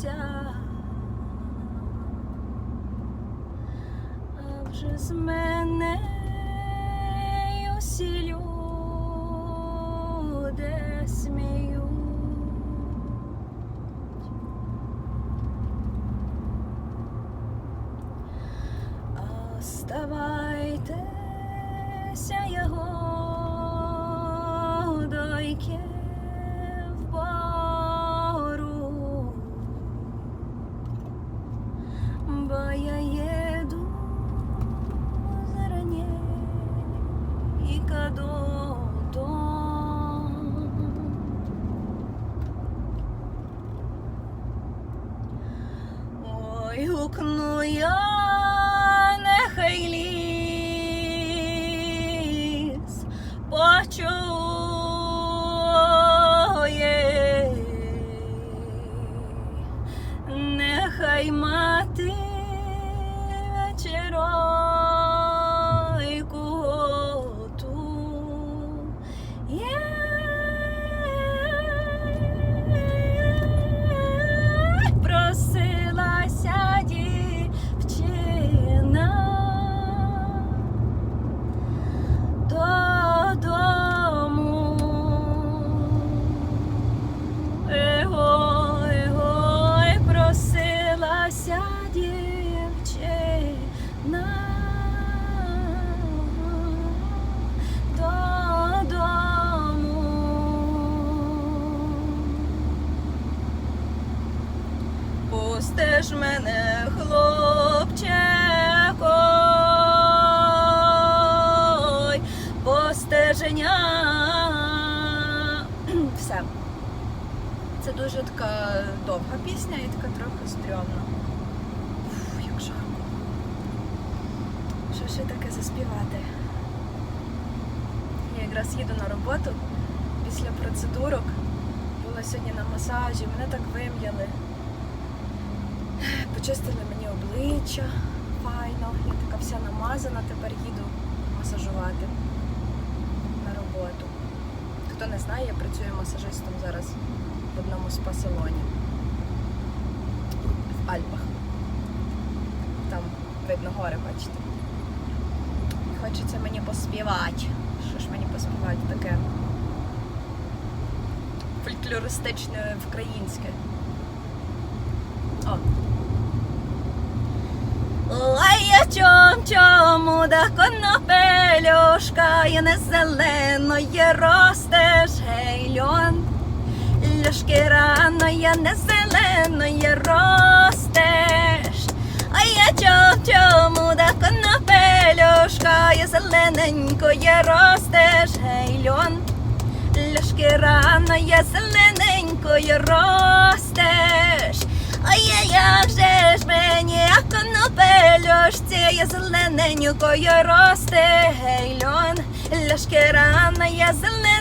сонця, а вже з мене усі люди сміють. Оставайте. Ой, Пустиш мене, хлопчико, ой, по. Все. Це дуже така довга пісня і така трохи стрьомна. Як жарко. Що ще таке заспівати? Я якраз їду на роботу після процедурок. Була сьогодні на масажі, мене так вим'яли. Почистили мені обличчя файно. Я така вся намазана, тепер їду масажувати на роботу. Хто не знає, я працюю масажистом зараз в одному спа-салоні в Альпах. Там видно гори, бачите. І Хочеться мені поспівати. Що ж мені поспівати таке? Фольклористичне українське. Чом чому да конопелюшка, я не зеленої ростеш, гей, льон. Ляшки рано, я не зеленої ростеш. А я чом чому да конопелюшка, я зелененької ростеш, гей, льон. Ляшки рано, я зелененькою ростеш. Я як же ж мені, а конопельошці, я зелененькою росте, гейльон. Ляшки рана, я зелененькою